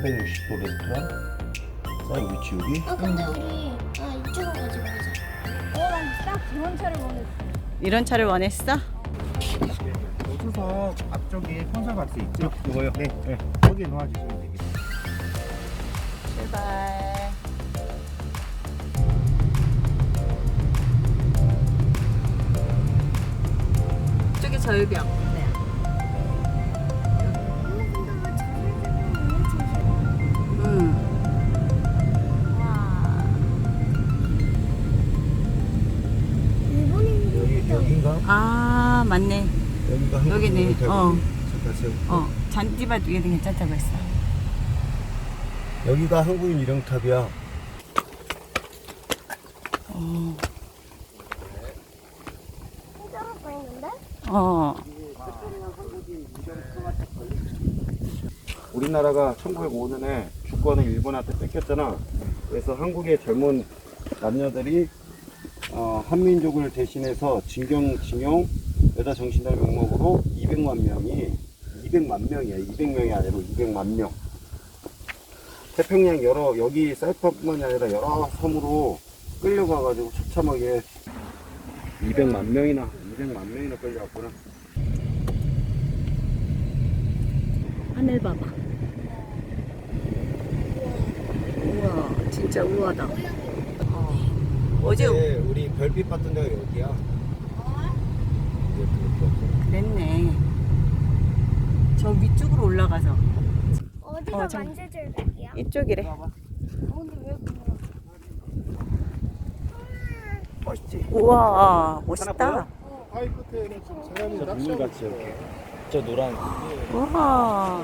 360도 레스토랑 사인 위치 여기 아 근데 우리 아 이쪽으로 가지 말자. 어난딱 그런 차를 원했어. 이런 차를 원했어? 우주석 앞쪽에 콘솔 박스 있죠? 이거요? 네, 네. 거기에 놓아주시면 되겠습니다 출발. 저기 절벽. 여기, 여긴가? 아 맞네. 여기가 한국 여기네. 어. 잠깐 세워 어 잔디밭 위에도 괜찮다고 했어. 여기가 한국인 유령탑이야 어. 어. 우리나라가 1905년에 주권을 일본한테 뺏겼잖아. 그래서 한국의 젊은 남녀들이 어, 한민족을 대신해서 징경징용 여자 정신달 명목으로 200만 명이 200만 명이야. 200명이 아니라 200만 명. 태평양 여러 여기 사이판뿐만이 아니라 여러 섬으로 끌려가가지고 처참하게 200만 명이나 200만 명이나 끌려갔구나. 하늘 봐봐. 우와, 진짜 우아다. 어. 어제 네, 우리 별빛 봤던 데가 여기야. 이제 그- 그랬네. 저 위쪽으로 올라가서 어디가 어, 참. 만세절벽이야? 이쪽이래. 근데 왜 그래? 멋있지? 우와, 멋있다. 바위 끝에는 사람이 동물같이 이렇게 저 노란 우와.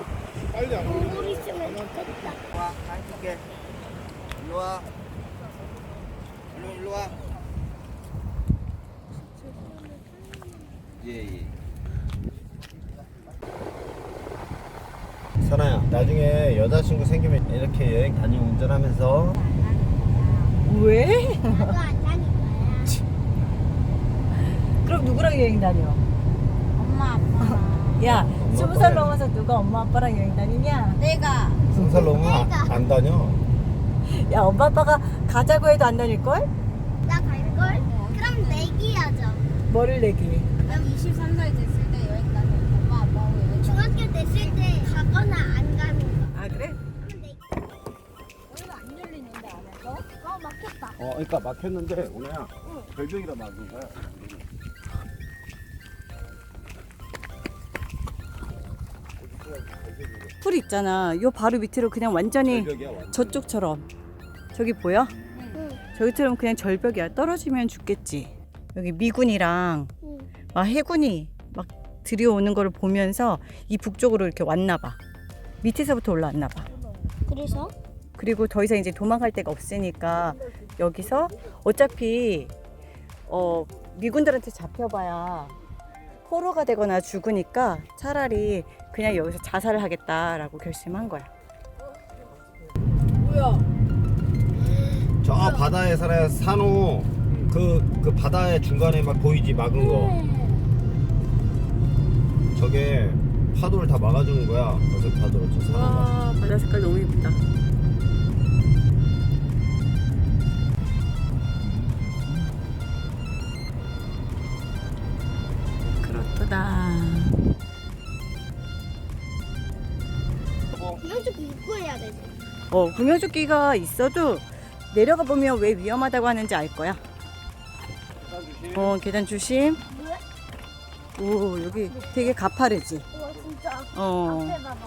동물 있으면 좋겠다. 와, 갈게. 일로 와. 일로 일로 와. 예, 예. 선아야 나중에 여자친구 생기면 이렇게 여행 다니고 운전하면서 왜? 나도 안 다닐 거야. 그럼 누구랑 여행 다녀? 엄마 아빠. 야, 스무 살 넘어서 누가 엄마 아빠랑 여행 다니냐? 내가. 승살 넘으면 안, 안 다녀 야, 엄마 아빠가 가자고 해도 안 다닐걸? 나 갈 걸? 그럼 내기하자. 뭐를 내기? 난 23살 됐을 때 여행 가는 엄마 아빠하고 여행 중학교 됐을 때 가거나 안 가는 거. 아, 그래? 오늘 안 열리는데 안에서? 어 막혔다. 어 그러니까 막혔는데 오늘야 별종이라 막은 거야 풀 있잖아. 요 바로 밑으로 그냥 완전히 절벽이야 완전 저쪽처럼. 저기 보여? 응. 저기처럼 그냥 절벽이야. 떨어지면 죽겠지. 여기 미군이랑 응. 막 해군이 막 들여오는 거를 보면서 이 북쪽으로 이렇게 왔나 봐. 밑에서부터 올라왔나 봐. 그래서? 그리고 더 이상 이제 도망갈 데가 없으니까 여기서 어차피 어 미군들한테 잡혀봐야 포로가 되거나 죽으니까 차라리 그냥 여기서 자살을 하겠다라고 결심한 거야. 저 바다에 살아야 산호. 그, 그 바다의 중간에 막 보이지 막은 거. 저게 파도를 다 막아주는 거야. 그래서 파도를 저 산호가 와 바다 색깔 너무 예쁘다. 그렇다. 구명조끼 입고 해야 되지. 어 구명조끼가 있어도 내려가 보면 왜 위험하다고 하는지 알 거야. 어 계단 조심. 오 여기 되게 가파르지. 우와 진짜. 어. 앞에 봐봐.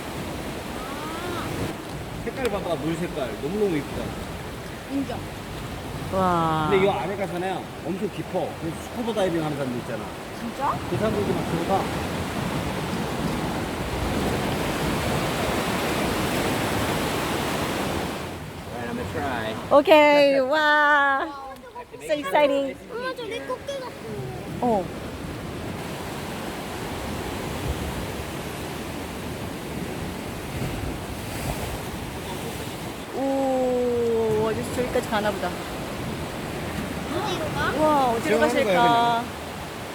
색깔 봐봐, 물 색깔. 너무너무 이쁘다. 인정. 와. 근데 이 아래 가잖아요. 엄청 깊어. 그래서 스쿠버 다이빙 하는 사람들 있잖아. 진짜? 그 사람들도 막 들어가. I'm gonna try. 오케이. 와. So exciting. 엄마 저기 꽃게 같은 거. 어. 오, 어디서 저기까지 가나 보다. 어디로 가? 우와, 어디로 가실까?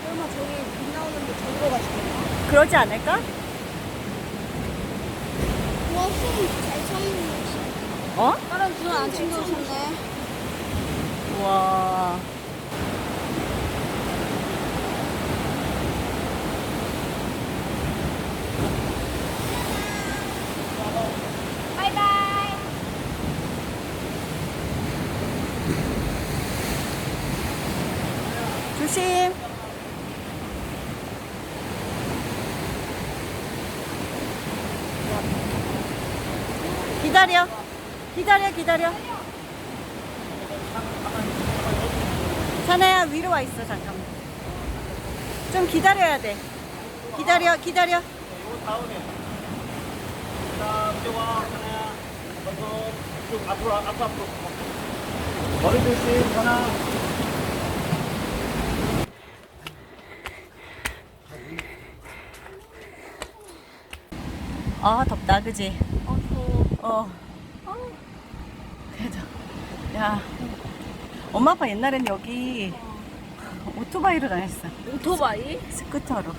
설마 저기 빛 나오는데 저기로 가시겠나? 그러지 않을까? 와, 숨잘 참는 어? 다른 분은 안 챙겨오셨네. 우와. 바이바이. 조심. 기다려. 기다려, 기다려. 사나야, 위로 와 있어, 잠깐만. 좀 기다려야 돼. 기다려, 기다려. 다음에. 자, 이제 쭉 앞으로, 앞으로, 앞으로. 머리 조심, 하나. 아, 덥다, 그지? 어. 그래도, 야. 엄마 아빠 옛날엔 여기 오토바이로 다녔어. 오토바이? 스쿠터로.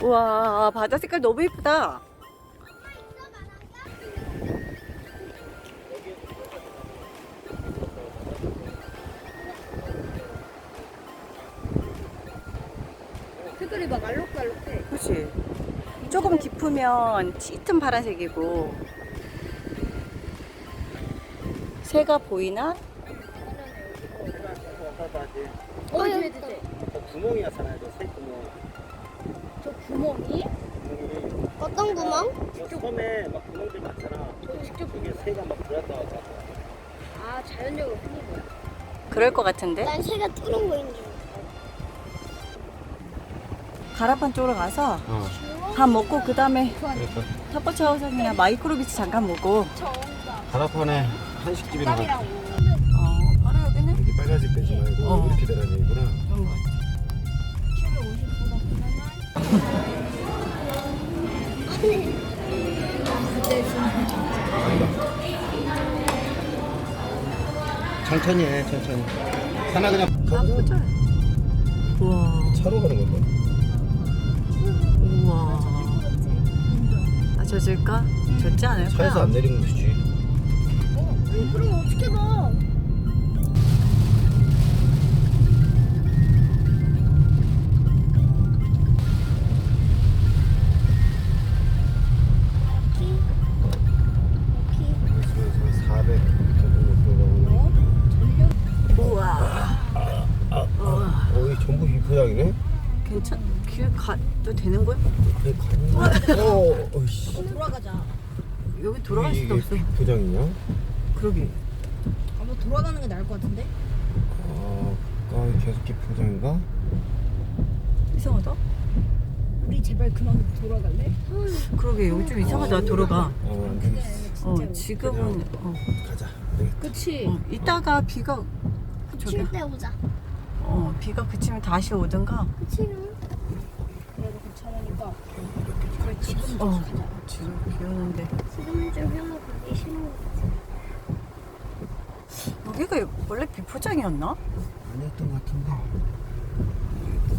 우와, 바다 색깔 너무 예쁘다. 색깔이 막 알록달록해. 그치? 조금 깊으면 짙은 파란색이고. 새가 보이나? 어, 여기 있다. 저 구멍이었잖아요, 저 새 구멍. 저 구멍이? 구멍이. 어떤 구멍? 저 섬에 막 구멍들 많잖아. 직접 그게 새가 막 들어갔다 왔다. 아, 자연적으로 생긴 거야. 그럴 것 같은데? 난 새가 뚫은 거인 줄. 가라판 쪽으로 가서 어. 밥 먹고 그 다음에 탑버차워서 그냥 마이크로비치 잠깐 보고 정답. 가라판에 한식집이나 가. 어, 바로 여기는 여기 빨간색 되지 말고 어. 이렇게 되라. 그런 같아. 750보다 천천히 해, 천천히. 하나 그냥 가보자. 우와, 차로 가는 건데. 우와. 아, 젖을까? 젖지 않을까? 차에서 안 내리면 되지. 아니, 그럼 어떻게 봐? 돌아갈 수도 없어. 비포장이냐? 그러게. 한번 돌아가는 게 나을 것 같은데? 아, 아, 계속 비포장인가? 이상하다? 우리 제발 그만 돌아갈래? 그러게, 여기 좀 이상하다, 도로가. 어, 안 되겠어. 어, 지금은, 어, 가자. 네. 그치. 어, 이따가 비가, 저기, 칠때 오자. 어, 비가 그치면 다시 오든가. 그치는? 그래도 괜찮으니까. 그래, 지금 어, 지금 비 오는데. 지금 좀 형아 가기 싫은 거 같아. 여기가 원래 비포장이었나? 아니었던 것 같은데.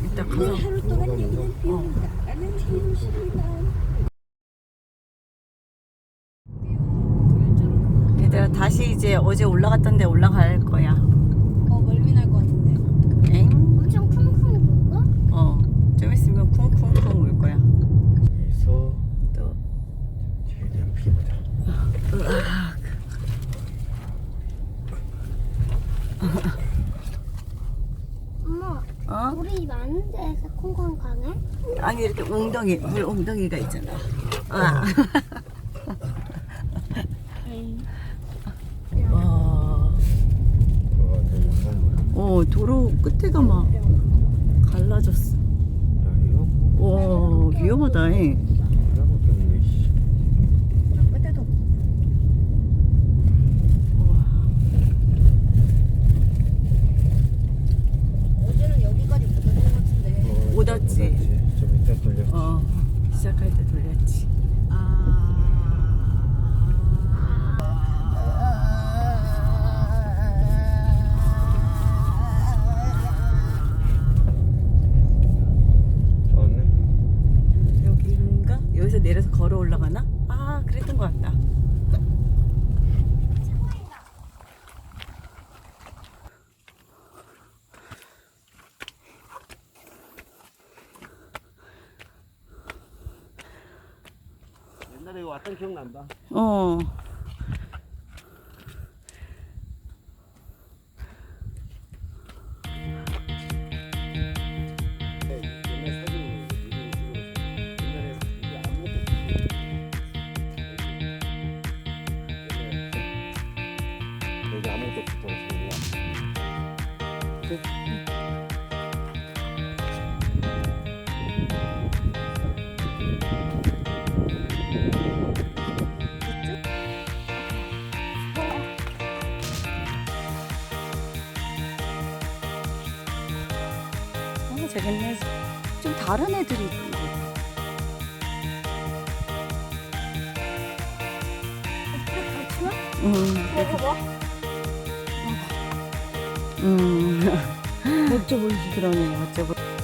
이따 가서. 하루 동안 얘기는 비옵니다. 나는 지금 싫다. 얘들아, 다시 이제 어제 올라갔던 데 올라갈 거야. 어? 물이 많은데 새콩강 강에? 아니 이렇게 웅덩이 물 웅덩이가 있잖아. 아. 와. 어 도로 끝에가 막 갈라졌어. 뭐? 와 위험하다. 잉. 기억 난다. 어. 다른 애들이. 음, 음. 멋져 보이지? 그러네, 멋져 보이.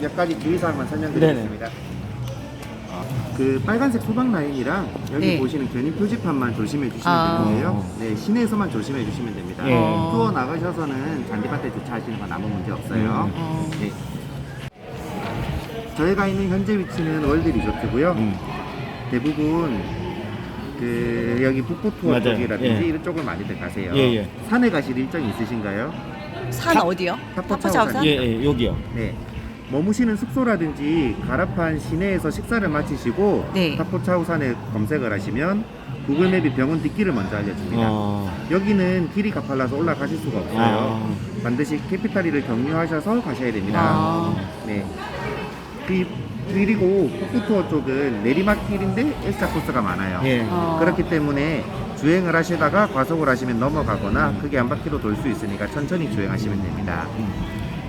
몇 가지 주의사항만 설명드리겠습니다. 그 빨간색 소방 라인이랑 여기 네. 보시는 견인 표지판만 조심해 주시면 아. 되는데요. 네, 시내에서만 조심해 주시면 됩니다. 예. 투어 나가셔서는 잔디밭에 주차하시는 건 아무 문제 없어요. 어. 네. 저희가 있는 현재 위치는 월드 리조트고요. 음. 대부분 그 여기 북부 투어 맞아요. 쪽이라든지 예. 이런 쪽을 많이들 가세요. 예, 예. 산에 가실 일정이 있으신가요? 산 어디요? 타포차우산? 예, 예, 여기요. 네. 머무시는 숙소라든지 가라판 시내에서 식사를 마치시고 네. 타포차우산에 검색을 하시면 구글맵이 병원 뒷길을 먼저 알려줍니다. 어. 여기는 길이 가팔라서 올라가실 수가 없어요. 아. 반드시 캐피탈리를 경유하셔서 가셔야 됩니다. 아. 네. 그- 그리고 북부투어 쪽은 내리막길인데 S자 코스가 많아요. 예. 어. 그렇기 때문에 주행을 하시다가 과속을 하시면 넘어가거나 크게 한 바퀴로 돌 수 있으니까 천천히 주행하시면 됩니다.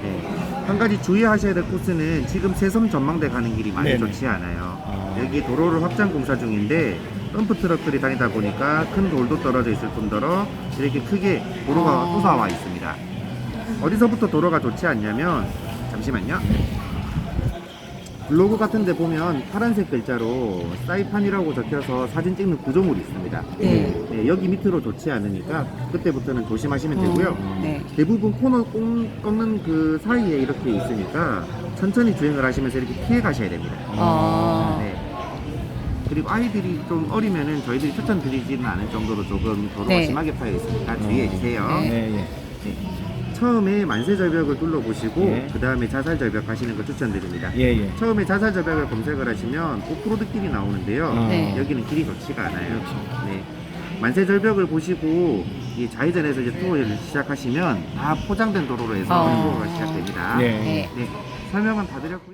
네. 한 가지 주의하셔야 될 코스는 지금 세섬 전망대 가는 길이 많이 네네. 좋지 않아요. 아. 여기 도로를 확장 공사 중인데 덤프 트럭들이 다니다 보니까 큰 돌도 떨어져 있을 뿐더러 이렇게 크게 도로가 아. 솟아와 있습니다. 어디서부터 도로가 좋지 않냐면 잠시만요. 블로그 같은 데 보면 파란색 글자로 사이판이라고 적혀서 사진 찍는 구조물이 있습니다. 네. 네, 여기 밑으로 좋지 않으니까 그때부터는 조심하시면 되고요. 어, 네. 대부분 코너 꺾- 꺾는 그 사이에 이렇게 있으니까 천천히 주행을 하시면서 이렇게 피해 가셔야 됩니다. 어. 네. 그리고 아이들이 좀 어리면은 저희들이 추천드리지는 않을 정도로 조금 도로가 네. 심하게 파여 있으니까 주의해 주세요. 네. 예, 예. 처음에 만세 절벽을 둘러보시고 네. 그 다음에 자살 절벽 가시는 거 추천드립니다. 예, 예. 처음에 자살 절벽을 검색을 하시면 오프로드 길이 나오는데요. 어. 네. 여기는 길이 좋지가 않아요. 그렇죠. 네. 만세 절벽을 보시고 이 좌회전에서 이제 투어를 시작하시면 다 포장된 도로로 해서 어. 투어가 시작됩니다. 예. 네. 네. 설명은 다 드렸고요.